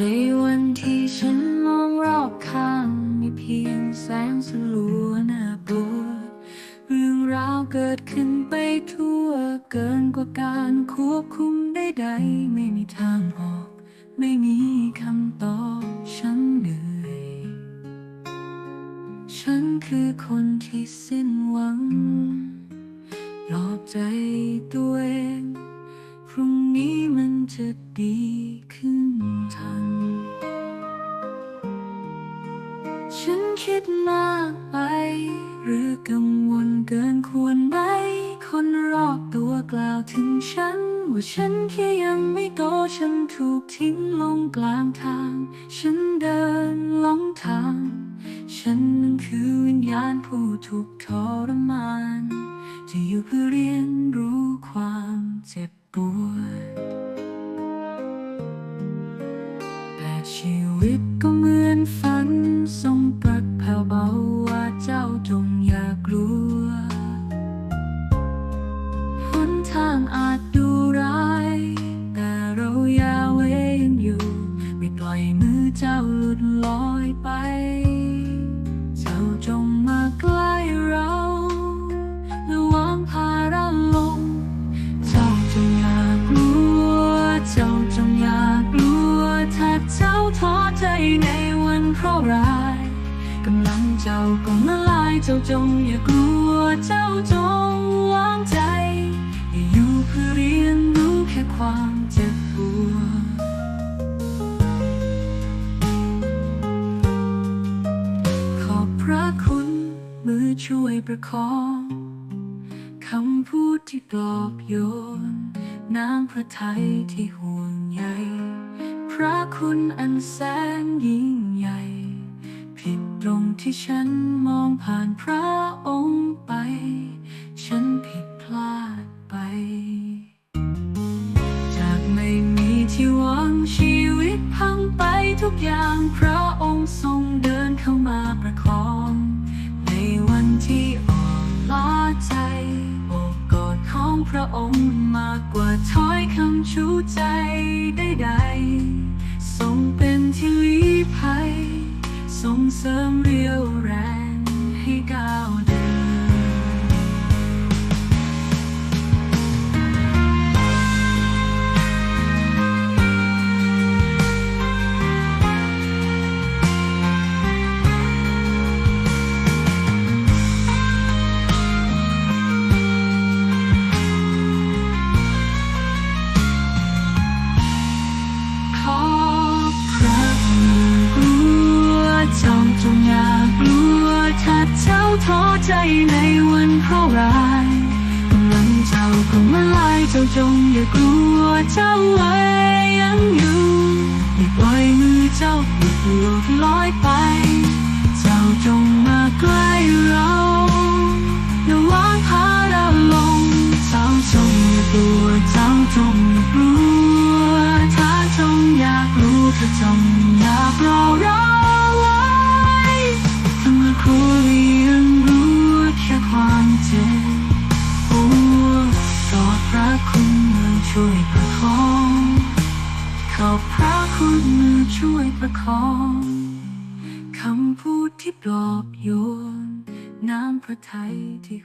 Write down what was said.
ในวันที่ฉันมองรอบข้างมีเพียงแสงสลัวน่ากลัว เรื่องราวเกิดขึ้นไปทั่ว เกินกว่าการควบคุมใดๆไม่มีทางออก ไม่มีคำตอบฉันเหนื่อย ฉันคือคนที่สิ้นหวังหลอกใจตัวเอง พรุ่งนี้มันจะดีขึ้นทัน คิดมากไปหรือกังวลเกินควรไหม คนรอบตัวกล่าวถึงฉัน ว่าฉันแค่ยังไม่โตฉันถูกทิ้งลงกลางทาง ฉันเดินหลงทาง ฉันนั้นคือวิญญาณผู้ถูกทรมานที่อยู่เพื่อเรียนรู้ความเจ็บปวดแต่ชีวิตก็เหมือนฝันทรง ในวันเคราะร้ายกำลังเจ้าก็มาลายเจ้าจงอย่ากลัวเจ้าจงวางใจ อย่าอยู่เพื่อเรียนรู้แค่ความเจ็บปวดขอบพระคุณมือช่วยประคองคำพูดที่ปลอบโยนน้ำพระทัยที่ห่วงใย ระคุณอันแสนยิ่งใหญ่ ผิดตรงที่ฉันมองผ่านพระองค์ไป ฉันผิดพลาดไป จากไม่มีที่หวังชีวิตพังไปทุกอย่างพระองค์ทรงเดินเข้ามาประคอง ในวันที่อ่อนล้าใจโอบกอดของพระองค์มาก เสริมเรียวแรงให้ก้าวเดิน ใจในวันเคราะห์ร้ายกำลังเจ้าก็มาลายเจ้าจงอย่ากลัวเจ้าไว้ยังอยู่อย่าปล่อยมือเจ้าหลุดหลุดลอยไป เจ้าจงมาใกล้เราอย่าวางพาเราลงเจ้าจงอย่ากลัวเจ้าจงอ ช่วยประคองขอบพระคุณมือช่วยประคองคำพูดที่ปลอบโยนน้ำพระทัยที่